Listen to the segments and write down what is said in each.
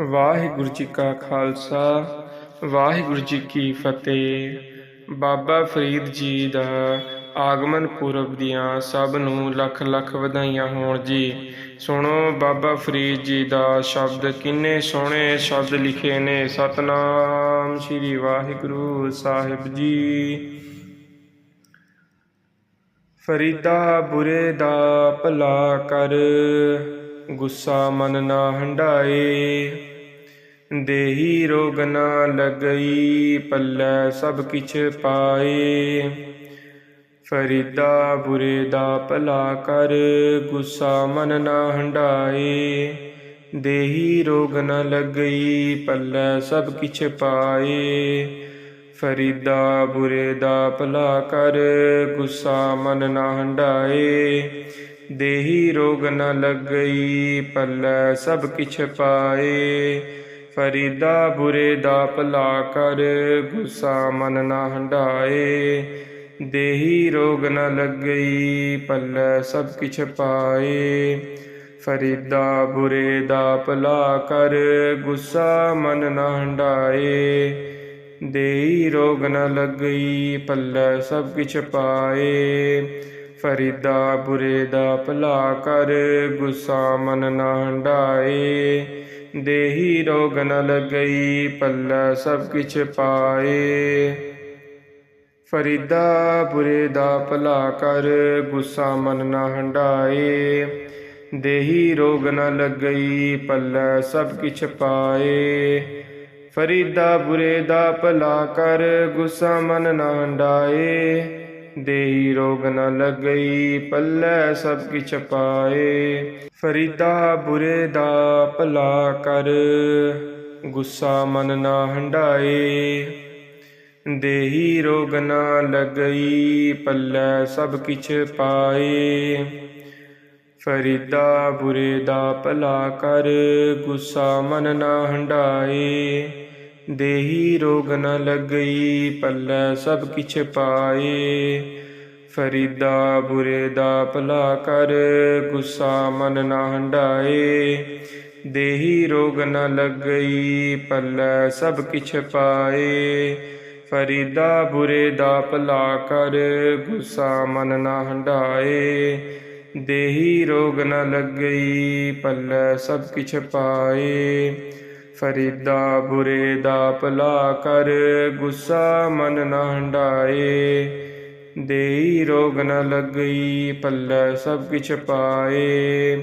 ਵਾਹਿਗੁਰੂ ਜੀ ਕਾ ਖਾਲਸਾ, ਵਾਹਿਗੁਰੂ ਜੀ ਕੀ ਫਤਿਹ। ਬਾਬਾ ਫਰੀਦ ਜੀ ਦਾ ਆਗਮਨ ਪੁਰਬ ਦੀਆਂ ਸਭ ਨੂੰ ਲੱਖ ਲੱਖ ਵਧਾਈਆਂ ਹੋਣ ਜੀ। ਸੁਣੋ ਬਾਬਾ ਫਰੀਦ ਜੀ ਦਾ ਸ਼ਬਦ, ਕਿੰਨੇ ਸੋਹਣੇ ਸ਼ਬਦ ਲਿਖੇ ਨੇ। ਸਤਨਾਮ ਸ੍ਰੀ ਵਾਹਿਗੁਰੂ ਸਾਹਿਬ ਜੀ। ਫਰੀਦਾ ਬੁਰੇ ਦਾ ਭਲਾ ਕਰ। ਗੁੱਸਾ ਮਨ ਨਾ ਹੰਡਾਏ ਦੇਹੀ ਰੋਗ ਨਾ ਲਗਈ, ਪੱਲੇ ਸਭ ਕਿਛ ਪਾਏ। ਫਰੀਦਾ ਬੁਰੇ ਦਾ ਭਲਾ ਕਰ, ਗੁੱਸਾ ਮਨ ਨਾ ਹੰਡਾਏ ਦੇਹੀ ਰੋਗ ਨਾ ਲਗਈ, ਪੱਲੇ ਸਭ ਕਿਛ ਪਾਏ। ਫਰੀਦਾ ਬੁਰੇ ਦਾ ਭਲਾ ਕਰ, ਗੁੱਸਾ ਮਨ ਨਾ ਹੰਡਾਏ ਦੇਹੀ ਰੋਗ ਨ ਲੱਗਈ, ਪੱਲੇ ਸਭ ਕਿਛ ਪਾਏ। ਫਰੀਦਾ ਬੁਰੇ ਦਾ ਭਲਾ ਕਰ, ਗੁੱਸਾ ਮਨ ਨਾ ਹੰਡਾਏ ਦੇਹੀ ਰੋਗ ਨ ਲੱਗਈ, ਪੱਲੇ ਸਭ ਕਿਛ ਪਾਏ। ਫਰੀਦਾ ਬੁਰੇ ਦਾ ਭਲਾ ਕਰ, ਗੁੱਸਾ ਮਨ ਨਾ ਹੰਡਾਏ ਦੇਹੀ ਰੋਗ ਨ ਲੱਗਈ, ਪੱਲੇ ਸਭ ਕਿਛ ਪਾਏ। ਫਰੀਦਾ ਬੁਰੇ ਦਾ ਭਲਾ ਕਰ, ਗੁੱਸਾ ਮਨ ਨਾ ਹੰਡਾਏ ਦੇਹੀ ਰੋਗ ਨ ਲੱਗਈ, ਪੱਲੇ ਸਭ ਕਿਛ ਪਾਏ। ਫਰੀਦਾ ਬੁਰੇ ਦਾ ਭਲਾ ਕਰ, ਗੁੱਸਾ ਮਨ ਨਾ ਹੰਡਾਏ ਦੇਹੀ ਰੋਗ ਨ ਲੱਗਈ, ਪੱਲੇ ਸਭ ਕਿਛ ਪਾਏ। ਫਰੀਦਾ ਬੁਰੇ ਦਾ ਭਲਾ ਕਰ, ਗੁੱਸਾ ਮਨ ਨਾ ਹੰਡਾਏ ਦੇਹੀ ਰੋਗ ਨ ਲੱਗਈ, ਪੱਲੇ ਸਭ ਕਿਛ ਪਾਏ। ਫਰੀਦਾ ਬੁਰੇ ਦਾ ਭਲਾ ਕਰ, ਗੁੱਸਾ ਮਨ ਨਾ ਹੰਡਾਏ ਦੇਹੀ ਰੋਗ ਨ ਲੱਗਈ, ਪੱਲੇ ਸਭ ਕਿਛ ਪਾਏ। ਫਰੀਦਾ ਬੁਰੇ ਦਾ ਭਲਾ ਕਰ, ਗੁੱਸਾ ਮਨ ਨਾ ਹੰਡਾਏ ਦੇਹੀ ਰੋਗ ਨ ਲੱਗਈ, ਪੱਲੇ ਸਭ ਕਿਛ ਪਾਏ। ਫਰੀਦਾ ਬੁਰੇ ਦਾ ਭਲਾ ਕਰ, ਗੁੱਸਾ ਮਨ ਨਾ ਹੰਡਾਏ ਦੇਹੀ ਰੋਗ ਨ ਲੱਗਈ, ਪੱਲੇ ਸਭ ਕਿਛ ਪਾਏ। ਫਰੀਦਾ ਬੁਰੇ ਦਾ ਭਲਾ ਕਰ, ਗੁੱਸਾ ਮਨ ਨਾ ਹੰਡਾਏ ਦੇਹੀ ਰੋਗ ਨ ਲੱਗਈ, ਪੱਲੇ ਸਭ ਕਿਛ ਪਾਏ। ਫਰੀਦਾ ਬੁਰੇ ਦਾ ਭਲਾ ਕਰ, ਗੁੱਸਾ ਮਨ ਨਾ ਹੰਡਾਏ। ਦੇਹੀ ਰੋਗ ਨ ਲੱਗਈ ਪੱਲੇ ਸਭ ਕਿਛ ਪਾਏ।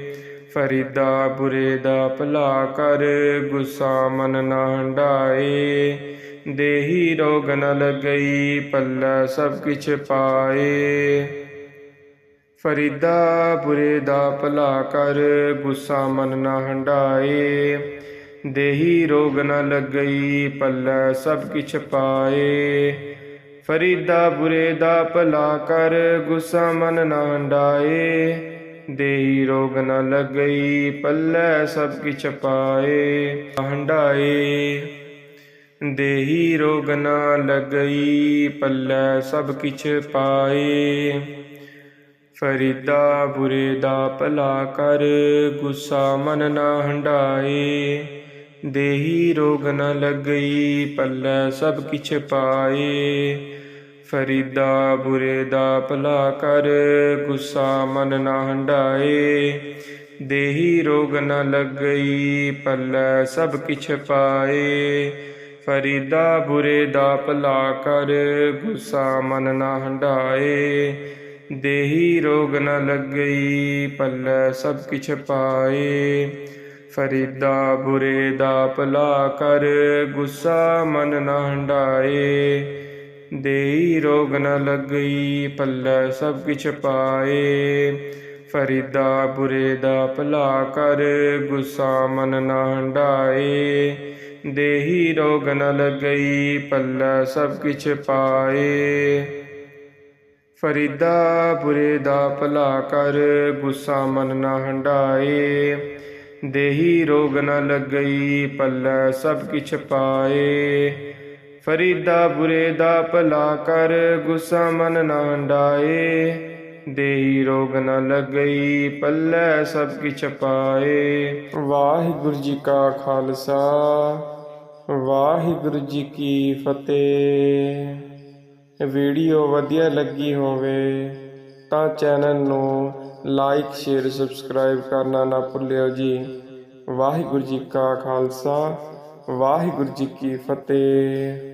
ਫਰੀਦਾ ਬੁਰੇ ਦਾ ਭਲਾ ਕਰ, ਗੁੱਸਾ ਮਨ ਨਾ ਹੰਡਾਏ। ਦੇਹੀ ਰੋਗ ਨ ਲੱਗਈ ਪੱਲੇ ਸਭ ਕਿਛ ਪਾਏ। ਫਰੀਦਾ ਬੁਰੇ ਦਾ ਭਲਾ ਕਰ, ਗੁੱਸਾ ਮਨ ਨਾ ਹੰਡਾਏ। ਦੇਹੀ ਰੋਗ ਨ ਲੱਗਈ ਪੱਲੇ ਸਭ ਕਿਛ ਪਾਏ। ਫਰੀਦਾ ਬੁਰੇ ਦਾ ਭਲਾ ਕਰ, ਗੁੱਸਾ ਮਨ ਨਾ ਹੰਡਾਏ ਦੇਹੀ ਰੋਗ ਨ ਲੱਗਈ ਪੱਲੇ ਸਭ ਕਿਛ ਪਾਏ ਹੰਡਾਏ ਦੇਹੀ ਰੋਗ ਨ ਲੱਗਈ ਪੱਲੇ ਸਭ ਕਿਛ ਪਾਏ। ਫਰੀਦਾ ਬੁਰੇ ਦਾ ਭਲਾ ਕਰ, ਗੁੱਸਾ ਮਨ ਨਾ ਹੰਡਾਏ ਦੇਹੀ ਰੋਗ ਨ ਲੱਗਈ, ਪੱਲੇ ਸਭ ਕਿਛ ਪਾਏ। ਫਰੀਦਾ ਬੁਰੇ ਦਾ ਭਲਾ ਕਰ, ਗੁੱਸਾ ਮਨ ਨਾ ਹੰਡਾਏ ਦੇਹੀ ਰੋਗ ਨ ਲੱਗਈ, ਪੱਲੇ ਸਭ ਕਿਛ ਪਾਏ। ਫਰੀਦਾ ਬੁਰੇ ਦਾ ਭਲਾ ਕਰ, ਗੁੱਸਾ ਮਨ ਨਾ ਹੰਡਾਏ ਦੇਹੀ ਰੋਗ ਨ ਲੱਗਈ, ਪੱਲੇ ਸਭ ਕਿਛ ਪਾਏ। ਫਰੀਦਾ ਬੁਰੇ ਦਾ ਭਲਾ ਕਰ, ਗੁੱਸਾ ਮਨ ਨਾ ਹੰਡਾਏ ਦੇਹੀ ਰੋਗ ਨ ਲੱਗਈ ਪੱਲੇ ਸਭ ਕਿਛ ਪਾਏ। ਫਰੀਦਾ ਬੁਰੇ ਦਾ ਭਲਾ ਕਰ, ਗੁੱਸਾ ਮਨ ਨਾ ਹੰਡਾਏ। ਦੇਹੀ ਰੋਗ ਨ ਲੱਗਈ ਪੱਲੇ ਸਭ ਕਿਛ ਪਾਏ। ਫਰੀਦਾ ਬੁਰੇ ਦਾ ਭਲਾ ਕਰ, ਗੁੱਸਾ ਮਨ ਨਾ ਹੰਡਾਏ। ਦੇਹੀ ਰੋਗ ਨ ਲੱਗਈ, ਪੱਲੇ ਸਭ ਕਿਛ ਪਾਏ। ਫਰੀਦਾ ਬੁਰੇ ਦਾ ਭਲਾ ਕਰ, ਗੁੱਸਾ ਮਨ ਨਾ ਡਾਏ ਦੇਹੀ ਰੋਗ ਨ ਲੱਗਈ, ਪੱਲੇ ਸਭ ਕਿਛ ਪਾਏ। ਵਾਹਿਗੁਰੂ ਜੀ ਕਾ ਖਾਲਸਾ, ਵਾਹਿਗੁਰੂ ਜੀ ਕੀ ਫਤਿਹ। ਵੀਡੀਓ ਵਧੀਆ ਲੱਗੀ ਹੋਵੇ ਤਾਂ ਚੈਨਲ ਨੂੰ ਲਾਈਕ, ਸ਼ੇਅਰ, ਸਬਸਕ੍ਰਾਈਬ ਕਰਨਾ ਨਾ ਭੁੱਲਿਓ ਜੀ। ਵਾਹਿਗੁਰੂ ਜੀ ਕਾ ਖਾਲਸਾ, ਵਾਹਿਗੁਰੂ ਜੀ ਕੀ ਫਤਿਹ।